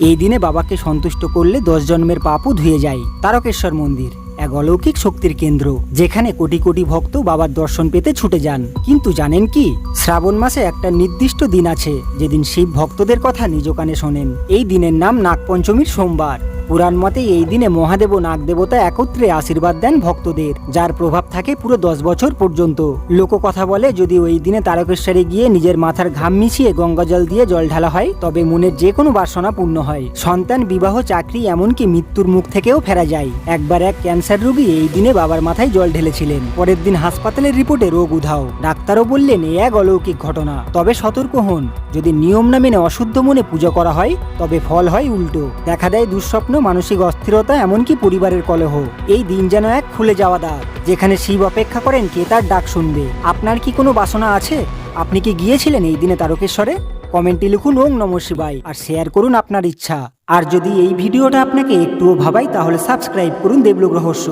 এই দিনে বাবাকে সন্তুষ্ট করলে দশ জন্মের পাপও ধুয়ে যায়। তারকেশ্বর মন্দির, এক অলৌকিক শক্তির কেন্দ্র, যেখানে কোটি কোটি ভক্ত বাবার দর্শন পেতে ছুটে যান। কিন্তু জানেন কি? শ্রাবণ মাসে একটা নির্দিষ্ট দিন আছে, যেদিন শিব ভক্তদের কথা নিজ কানে শোনেন। এই দিনের নাম নাগপঞ্চমীর সোমবার। পুরাণ মতে এই দিনে মহাদেব ও নাগদেবতা একত্রে আশীর্বাদ দেন ভক্তদের, যার প্রভাব থাকে পুরো দশ বছর পর্যন্ত। লোককথা বলে, যদি ওই দিনে তারকেশ্বরে গিয়ে নিজের মাথার ঘাম মিশিয়ে গঙ্গাজল দিয়ে জল ঢালা হয়, তবে মনের যে কোনো বাসনা পূর্ণ হয়। সন্তান, বিবাহ, চাকরি, এমনকি মৃত্যুর মুখ থেকেও ফেরা যায়। একবার এক ক্যান্সার রোগী এই দিনে বাবার মাথায় জল ঢেলেছিলেন। পরের দিন হাসপাতালের রিপোর্টে রোগ উধাও। ডাক্তারও বললেন, এ এক অলৌকিক ঘটনা। তবে সতর্ক হন। যদি নিয়ম না মেনে অশুদ্ধ মনে পুজো করা হয়, তবে ফল হয় উল্টো। দেখা দেয় দুঃস্বপ্ন মানসিক অস্থিরতা এমনকি পরিবারের কলহ। এই দিন যেন এক খুলে যাওয়া দাগ। যেখানে শিব অপেক্ষা করেন কে তার ডাক শুনবে। আপনার কি কোনো বাসনা আছে? আপনি কি গিয়েছিলেন এই দিনে তারকেশ্বরে? কমেন্টে লিখুন ওং নম শিবাই আর শেয়ার করুন আপনার ইচ্ছা। আর যদি এই ভিডিওটা আপনাকে একটুও ভাবাই তাহলে সাবস্ক্রাইব করুন দেবলোক রহস্য।